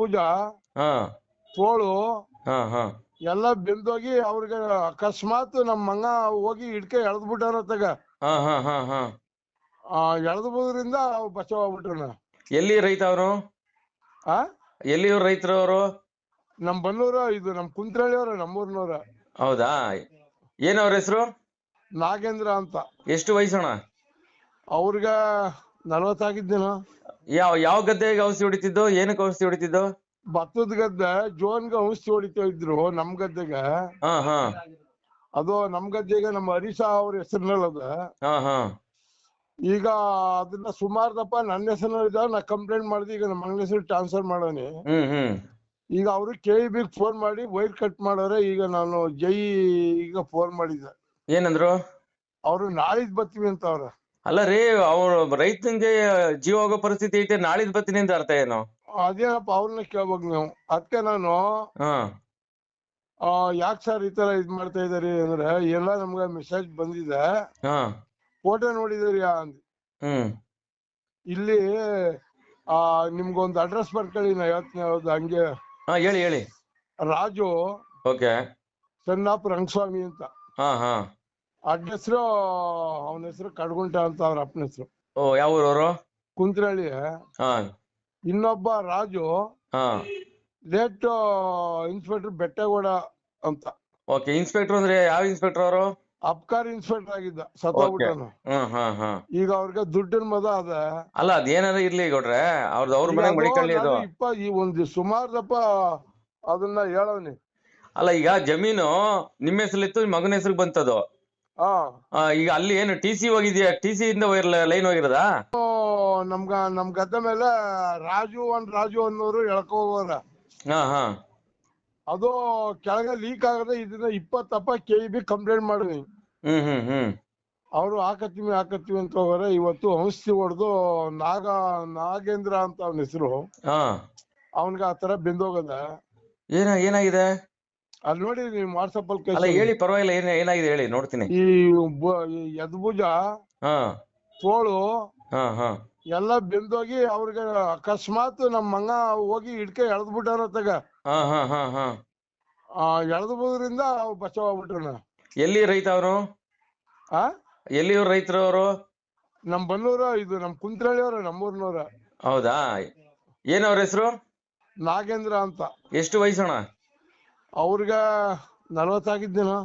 ಎಡಭುಜ ಹಾ. ತೋಳು ಹಾ ಹಾ. ಎಲ್ಲ ಬೆಂದೋಗಿ ಅವ್ರಿಗೆ ಅಕಸ್ಮಾತ್ ನಮ್ಮ ಮಂಗ ಹೋಗಿ ಹಿಡ್ಕೆ ಎಳ್ದ್ಬಿಟ್ಟಾರತ್ತಾಗ ಹಾ ಹಾ ಹಾ ಹಾ. ಎಳ್ದ್ಬೋದ್ರಿಂದ ಬಚಾವ್ ಆಗ್ಬಿಟ್ರನ. ಎಲ್ಲಿ ರೈತ ಅವರು? ಆ? ಎಲ್ಲಿ ರೈತರು ಅವರು? ನಮ್ ಬನ್ನೂರ ಇದು ನಮ್ ಕುಂತ್ರಳ್ಳಿ ಅವ್ರ ನಮ್ಮೂರ್ನವ್ರ. ಹೌದಾ? ಏನವ್ರ ಹೆಸರು? ನಾಗೇಂದ್ರ ಅಂತ. ಎಷ್ಟು ವಯಸ್ಸಣ್ಣ? ಅವ್ರಿಗ ನಲ್ವತ್ತಾಗಿದ್ದೇನೋ ಯಾವ ಯಾವ ಗದ್ದೆಗೆ ಔಷಧಿ ಹೊಡಿತಿದ್ದು ಏನಕ್ಕೆ ಔಷಧಿ ಹೊಡಿತಿದ್ದು? ಭತ್ತದ ಗದ್ದೆ ಜೋನ್ಗೆ ಔಷಧಿ ಹೊಡಿತಾ ಇದ್ರು ನಮ್ ಗದ್ದೆಗ. ಹಾ ಹಾ. ಅದು ನಮ್ ಗದ್ದೆಗ ನಮ್ಮ ಹರೀಶ ಅವ್ರ ಹೆಸರಿನಲ್ಲದ. ಹಾ ಹಾ. ಈಗ ಅದನ್ನ ಸುಮಾರು ದಪ್ಪ ನನ್ನ ಹೆಸರಿನ ನಾ ಕಂಪ್ಲೇಂಟ್ ಮಾಡಿದೆ ಈಗ ನಮ್ಮ ಹೆಸರು ಟ್ರಾನ್ಸ್ಫರ್ ಮಾಡೋನಿ ಹ್ಮ್ ಹ್ಮ್. ಈಗ ಅವರು ಕೆ ಬಿ ಫೋನ್ ಮಾಡಿ ವೈರ್ ಕಟ್ ಮಾಡೋರೆ ಈಗ ನಾನು ಜೈ ಈಗ ಫೋನ್ ಮಾಡಿದ್ದೆ. ಏನಂದ್ರು? ಅವ್ರು ನಾಳಿದ್ ಬರ್ತೀವಿ ಅಂತ ಅವ್ರ. ಅಲ್ಲ ರೀ ಅವ್ರು ರೈತನಿಗೆ ಜೀವ ಹೋಗೋ ಪರಿಸ್ಥಿತಿ ಐತೆ ನಾಳಿದ್ ಬರ್ತೀನಿ ಅಂತ ಅರ್ಥ ಏನು? ಅದೇನಪ್ಪ ಅವ್ರನ್ನ ಕೇಳ್ಬೇಕು ನೀವು. ಅದಕ್ಕೆ ನಾನು ಹಾ. ಯಾಕ್ ಸರ್ ಈ ತರ ಇದ್ ಮಾಡ್ತಾ ಇದಾರೆ ಅಂದ್ರೆ ಎಲ್ಲ ನಮ್ಗೆ ಮೆಸೇಜ್ ಬಂದಿದೆ. ಹಾ. ಫೋಟೋ ನೋಡಿದಿರಿ ಅಂದ್. ಹ್ಮ್. ಇಲ್ಲಿ ಆ ನಿಮ್ಗೊಂದು ಅಡ್ರೆಸ್ ಬರ್ಕೊಳ್ಳಿ ನಾ ಹೇಳ್ತೀನಿ ಹೌದು ಹಂಗೆ. ಹಾ ಹೇಳಿ ಹೇಳಿ. ರಾಜು ಓಕೆ. ಸಣ್ಣಪ್ಪ ರಂಗಸ್ವಾಮಿ ಅಂತ. ಹಾ ಹಾ. ಅಡ್ಡ ಹೆಸರು ಅವನ ಹೆಸರು ಕಡ್ಗುಂಟ ಅಂತ ಅವ್ರ ಅಪ್ಪನ ಹೆಸರು. ಓ ಯಾವ ಊರವರು? ಕುಂತ್ರಳ್ಳಿ. ಹಾ. ಇನ್ನೊಬ್ಬ ರಾಜು ಹಾ. ಲೇಟ್ ಇನ್ಸ್ಪೆಕ್ಟರ್ ಬೆಟ್ಟಗೌಡ ಅಂತ. ಓಕೆ ಇನ್ಸ್ಪೆಕ್ಟರ್ ಅಂದ್ರೆ ಯಾವ ಇನ್ಸ್ಪೆಕ್ಟರ್ ಅವರು? ಅಬ್ಕಾರಿ ಇನ್ಸ್ಪೆಕ್ಟರ್ ಆಗಿದ್ದ ಸತ್ತೋಗ್ಬಿಟ್ಟನು ಹ್ಮ್ ಹಾ ಹಾ ಈಗ ಅವ್ರಿಗೆ ದುಡ್ಡಿನ ಮದ ಅದ. ಅಲ್ಲ ಅದೇನಾರ ಇರ್ಲಿ ಗೌಡ್ರೆ ಅವ್ರದ್ದು ಅವ್ರ ಮನೆಗೆ ಮಡಿಕಳ್ಳಿ ಅದು. ಇಪ್ಪ ಈ ಒಂದು ಸುಮಾರು ದಪ್ಪ ಅದನ್ನ ಹೇಳವ್ನಿ. ಅಲ್ಲ ಈಗ ಜಮೀನು ನಿಮ್ಮ ಹೆಸರಿತ್ತು ನಿಮ್ಮ ಮಗನ ಹೆಸರಿಗೆ ಬಂತದು. ಹಾ ಆ, ಈಗ ಅಲ್ಲಿ ಏನು ಟಿ ಸಿ ಹೋಗಿದ್ಯಾ? ಟಿ ಸಿ ಇಂದ ಲೈನ್ ಹೋಗಿರೋದಾ? ನಮ್ಗ ನಮ್ ಗದ್ದೆ ಮೇಲೆ ರಾಜು ಒಂದ್ ರಾಜು ಅನ್ನೋರು ಎಳ್ಕೊ ಹೋಗೋರ. ಹಾ ಹಾ. ಅದು ಕೆಳಗೆ ಲೀಕ್ ಆಗದೆ ಇದನ್ನ ಇಪ್ಪತ್ತಪ್ಪ ಕೆ ಬಿ ಕಂಪ್ಲೇಂಟ್ ಮಾಡಿದ್ವಿ. ಹ್ಮ್ ಹ್ಮ್ ಹ್ಮ್. ಅವ್ರು ಹಾಕತ್ತೀವಿ ಹಾಕತ್ತೀವಿ ಅಂತ ಹೋಗೋರೆ. ಇವತ್ತು ಔಷಧಿ ಹೊಡೆದು ನಾಗ ನಾಗೇಂದ್ರ ಅಂತ ಅವನ ಹೆಸರು. ಹಾ. ಅವನ್ಗ ಆ ತರ ಬೆಂದೋಗದ ಏನ ಏನಾಗಿದೆ? ಅಲ್ಲಿ ನೋಡಿ ನೀವು ವಾಟ್ಸಪ್ ಅಲ್ಲಿ ಅಲ್ಲ ಕಳ್ಸಿ. ಹೇಳಿ ಪರವಾಗಿಲ್ಲ ಏನ ಏನಾಗಿದೆ ಹೇಳಿ ನೋಡ್ತೀನಿ. ಈ ಬ- ಈ ಎದ್ಭುಜ ಹಾ. ತೋಳು ಹಾ ಹಾ. ಎಲ್ಲ ಬೆಂದೋಗಿ ಅವ್ರಿಗೆ ಅಕಸ್ಮಾತ್ ನಮ್ ಮಂಗ ಹೋಗಿ ಹಿಡ್ಕೆ ಎಳ್ದ್ಬಿಟ್ಟಾರತ್ತಾಗ ಹಾ ಹಾ ಹಾ ಹಾ. ಆ ಎಳ್ದ್ಬೋದ್ರಿಂದ ಬಚಾವ್ ಆಗ್ಬಿಟ್ರನ ಎಲ್ಲಿ ರೈತ ಅವರು? ಆ? ಎಲ್ಲಿ ರೈತರು ಅವರು? ನಮ್ ಬನ್ನೂರ ಇದು ನಮ್ ಕುಂತ್ರಳ್ಳಿ ಅವ್ರ ನಮ್ಮೂರ್ನವ್ರ ಹೌದಾ? ಏನವ್ರ ಹೆಸರು? ನಾಗೇಂದ್ರ ಅಂತ. ಎಷ್ಟು ವಯಸ್ಸಣ್ಣ? ಅವ್ರಿಗ ನಲ್ವತ್ತಾಗಿದ್ದೇನೋ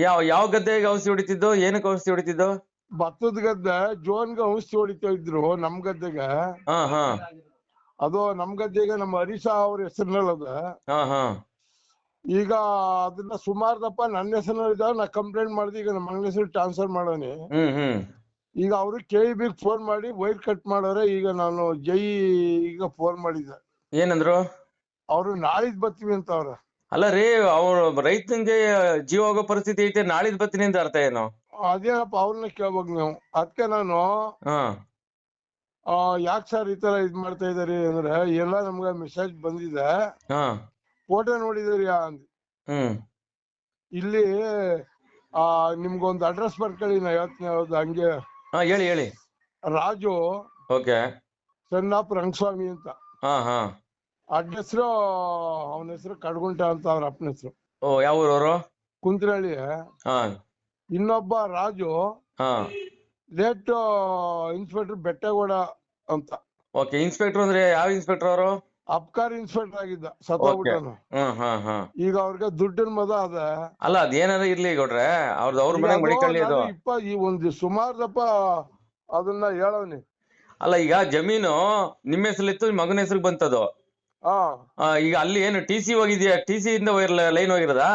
ಯಾವ ಯಾವ ಗದ್ದೆಗೆ ಔಷಧಿ ಹೊಡಿತಿದ್ದು ಏನಕ್ಕೆ ಔಷಧಿ ಹೊಡಿತಿದ್ದು? ಭತ್ತದ ಗದ್ದೆ ಜೋನ್ಗೆ ಔಷಧಿ ಹೊಡಿತಾ ಇದ್ರು ನಮ್ ಗದ್ದೆಗ. ಹಾ ಹಾ. ಅದು ನಮ್ ಗದ್ದೆಗೆ ನಮ್ಮ ಹರೀಶ ಅವ್ರ ಹೆಸರಿನಲ್ಲದ ಹಾ ಹಾ. ಈಗ ಅದನ್ನ ಸುಮಾರು ದಪ್ಪ ನನ್ನ ಹೆಸರಿನ ನಾ ಕಂಪ್ಲೇಂಟ್ ಮಾಡಿದೆ ಈಗ ನಮ್ಮ ಮಗನ ಹೆಸರು ಟ್ರಾನ್ಸ್ಫರ್ ಮಾಡೋನಿ ಹ್ಮ್ ಹ್ಮ್. ಈಗ ಅವರು ಕೆ ಬಿ ಫೋನ್ ಮಾಡಿ ವೈರ್ ಕಟ್ ಮಾಡೋರೆ ಈಗ ನಾನು ಜೈ ಈಗ ಫೋನ್ ಮಾಡಿದ್ದೆ. ಏನಂದ್ರು? ಅವ್ರು ನಾಳಿದ್ ಬರ್ತೀವಿ ಅಂತ ಅವ್ರ. ಅಲ್ಲ ರೀ ಅವ್ರು ರೈತನಿಗೆ ಜೀವ ಹೋಗೋ ಪರಿಸ್ಥಿತಿ ಐತೆ ನಾಳಿದ್ ಬರ್ತೀನಿ ಅಂತ ಅರ್ಥ ಏನು? ಅದೇನಪ್ಪ ಅವ್ರನ್ನ ಕೇಳ್ಬೇಕ್ ನೀವು. ಅದಕ್ಕೆ ನಾನು ಹಾ. ಯಾಕ್ ಸರ್ ಈ ತರ ಇದ್ ಮಾಡ್ತಾ ಇದಾರೆ ಅಂದ್ರೆ ಎಲ್ಲ ನಮ್ಗ ಮೆಸೇಜ್ ಬಂದಿದೆ. ಹಾ. ಫೋಟೋ ನೋಡಿದಿರಿ ಅಂದ್. ಹ್ಮ್. ಇಲ್ಲಿ ಆ ನಿಮ್ಗೊಂದು ಅಡ್ರೆಸ್ ಬರ್ಕೊಳ್ಳಿ ನಾ ಹೇಳ್ತೀನಿ ಹಂಗೆ. ಹಾ ಹೇಳಿ ಹೇಳಿ. ರಾಜು ಓಕೆ. ಸಣ್ಣಪ್ಪ ರಂಗಸ್ವಾಮಿ ಅಂತ. ಹಾ ಹಾ. ಅಡ್ಡ ಹೆಸರು ಅವನ ಹೆಸರು ಕಡ್ಗುಂಟ ಅಂತ ಅವ್ರ ಅಪ್ಪನ ಹೆಸರು. ಓ ಯಾವ ಊರವರು? ಕುಂತ್ರಳ್ಳಿ ಹಾ. ಇನ್ನೊಬ್ಬ ರಾಜು ಹಾ. ಲೇಟ್ ಇನ್ಸ್ಪೆಕ್ಟರ್ ಬೆಟ್ಟಗೌಡ ಅಂತ. ಓಕೆ ಇನ್ಸ್ಪೆಕ್ಟರ್ ಅಂದ್ರೆ ಯಾವ ಇನ್ಸ್ಪೆಕ್ಟರ್ ಅವರು? ಅಬ್ಕಾರಿ ಇನ್ಸ್ಪೆಕ್ಟರ್ ಆಗಿದ್ದ ಸತ್ತೋಗ್ಬಿಟ್ಟನು ಹ್ಮ್ ಹಾ ಹಾ ಈಗ ಅವ್ರಿಗೆ ದುಡ್ಡಿನ ಮದ ಅದ. ಅಲ್ಲ ಅದೇನಾರ ಇರ್ಲಿ ಗೌಡ್ರೆ ಅವ್ರದ್ದು ಅವ್ರ ಮನೆ ಅದು ಮಡಿಕೊಳ್ಳಿ ಅದು ಇಪ್ಪ ಈ ಒಂದು ಸುಮಾರು ದಪ್ಪ ಅದನ್ನ ಹೇಳವ್ನಿ. ಅಲ್ಲ ಈಗ ಜಮೀನು ನಿಮ್ಮ ಹೆಸರಿತ್ತು ನಿಮ್ಮ ಮಗನ ಹೆಸರಿಗೆ ಬಂತದು. ಹಾ ಈಗ ಅಲ್ಲಿ ಏನು ಟಿ ಸಿ ಹೋಗಿದ್ಯಾ? ಟಿ ಸಿ ಇಂದ ಲೈನ್ ಹೋಗಿರೋದಾ?